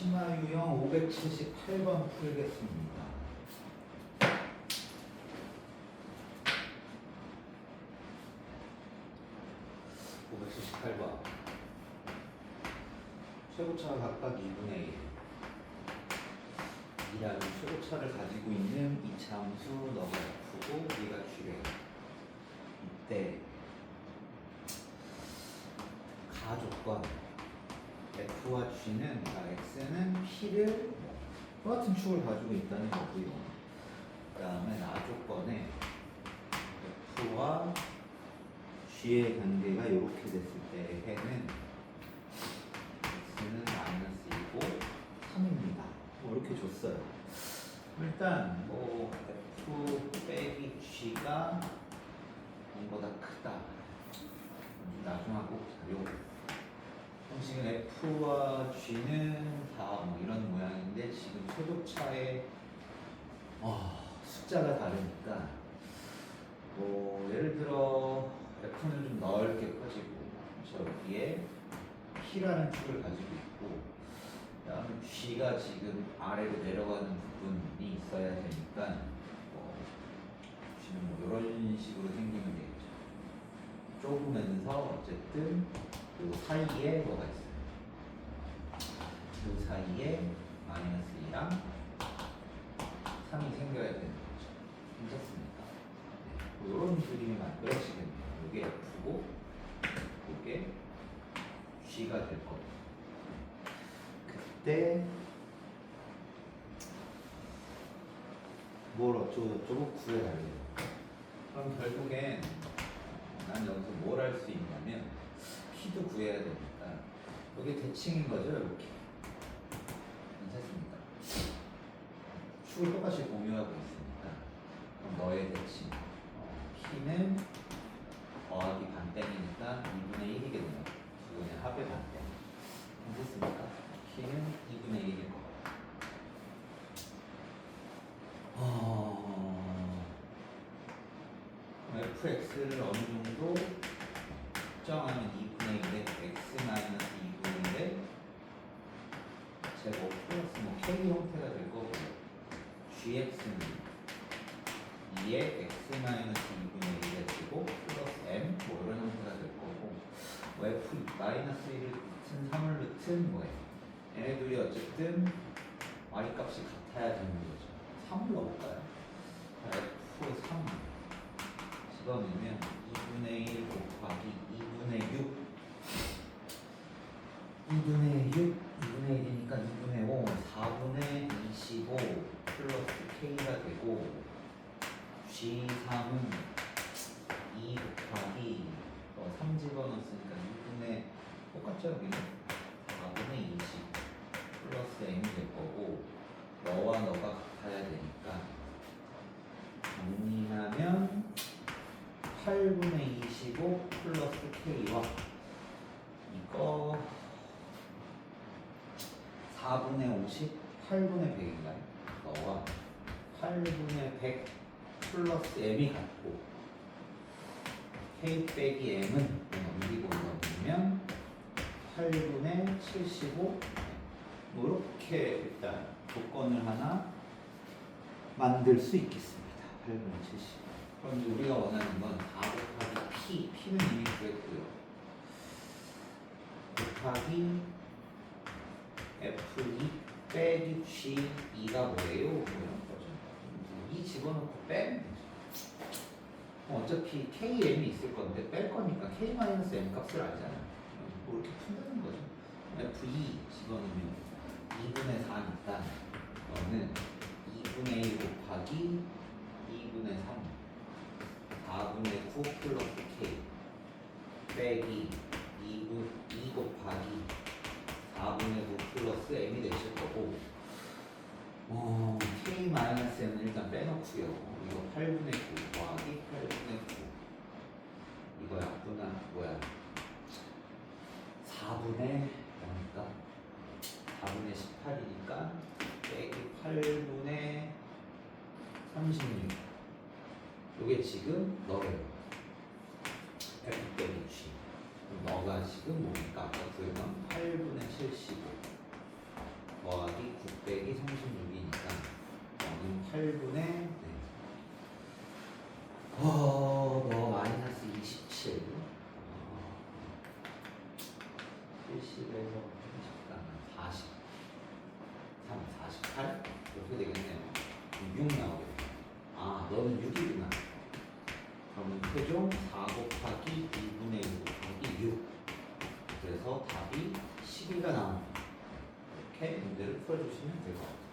치마 유형 578번 풀겠습니다. (578번) 최고차가 각각 2분의 1 이라는 최고차를 가지고 있는 이차 함수 너가 F고 우리가 G래 이때 가조건 F와 G는 그러니까 X는 P를 똑같은 축을 가지고 있다는 거고요. 그 다음에 나조건에 F와 G의 관계가 이렇게 됐을 때 해는 X는 마이너스 2고 3입니다. 뭐 이렇게 줬어요. 일단 뭐 F 빼기 G가 0보다 크다. 나중하고 요 지금 F와 G는 다 뭐 이런 모양인데 지금 소득차의 어, 숫자가 다르니까 뭐 예를 들어 F는 좀 넓게 커지고 저기에 P라는 축을 가지고 있고 그다음에 G가 지금 아래로 내려가는 부분이 있어야 되니까 뭐 G는 뭐 이런 식으로 생기면 되겠죠. 좁으면서 어쨌든 그 사이에 뭐가 있어요. 그 사이에 마이너스 2랑 3이 생겨야 되는 거죠. 괜찮습니까? 네. 이런 그림이 만들어지겠네요. 이게 F고, 이게 G가 될 거고. 그때 뭘 어쩌고 저쩌고 구해달래요. 그럼 결국엔 난 여기서 뭘 할 수 있냐면 P도 구해야 되니까 여기 대칭인 거죠 이렇게. 괜찮습니까? 축을 똑같이 공유하고 있으니까 그럼 너의 대칭 어, P는 더하기 반땡이니까 2분의 1이겠네요. 지금의 합의 반땡. 괜찮습니까? P는 2분의 1일 거고 어... fx를 어느 정도 특정하면 2 분의 1에 x 마이너스 2분의 1에 제곱 플러스 뭐 k 형태가 될 거고 gx는 2에 x 마이너스 2분의 1에 제곱 플러스 m 뭐 이런 형태가 될 거고 뭐 f 마이너스 1을 넣든 3을 넣든 뭐예요? 얘네들이 어쨌든 y 값이 같아야 되는 거죠. 3을 넣을까요? f 3 집어넣으면 2분의 1 곱하기 2분의 6 2분의 6 2분의 1이니까 2분의 5 4분의 25 플러스 K가 되고 G3은 2 곱하기 어, 3 집어넣었으니까 2분의 똑같죠 여기는 4분의 20 플러스 M이 될 거고 너와 너가 같아야 되니까 정리하면 8분의 25 플러스 K와 이거 4분의 50, 8분의 100인가요? 너와 8분의 100 플러스 M이 같고 K 빼기 M은 넘기고 넘기면 8분의 75 뭐 이렇게 일단 조건을 하나 만들 수 있겠습니다. 8분의 75 그럼 우리가 원하는 건 4 곱하기 P, P는 이미 구했고요. 곱하기 F2 빼기 G2가 뭐예요? 뭐 거죠. 이 집어넣고 빼면 되죠. 어, 어차피 KM이 있을 건데 뺄 거니까 K-M 값을 알잖아요. 뭐 이렇게 푼다는 거죠. F2 집어넣으면 2분의 4니까 너는 2분의 1 곱하기 2분의 3 4분의 9 플러스 K 빼기 2분 2 곱하기 4분의 9 플러스 M이 되실 거고 어, K 마이너스 M은 일단 빼놓고요 이거 8분의 9 더하기 8분의 9 이거 약분한 뭐야 4분의 뭐니까 4분의 18이니까 빼기 8분의 36 이게 지금 너래요. F 빼기 G. 너가 지금 뭡니까? 아까 구해본 8분의 75. 8분의 어, 뭐 마이너스 27 70에서 30 40 3 48 이렇게 되겠네요. 6 나오겠네. 아 너는 6이구나. 그러면 최종 4 곱하기 2분의 1 곱하기 6 그래서 답이 12가 나옵니다. 이렇게 문제를 풀어주시면 될 것 같아요.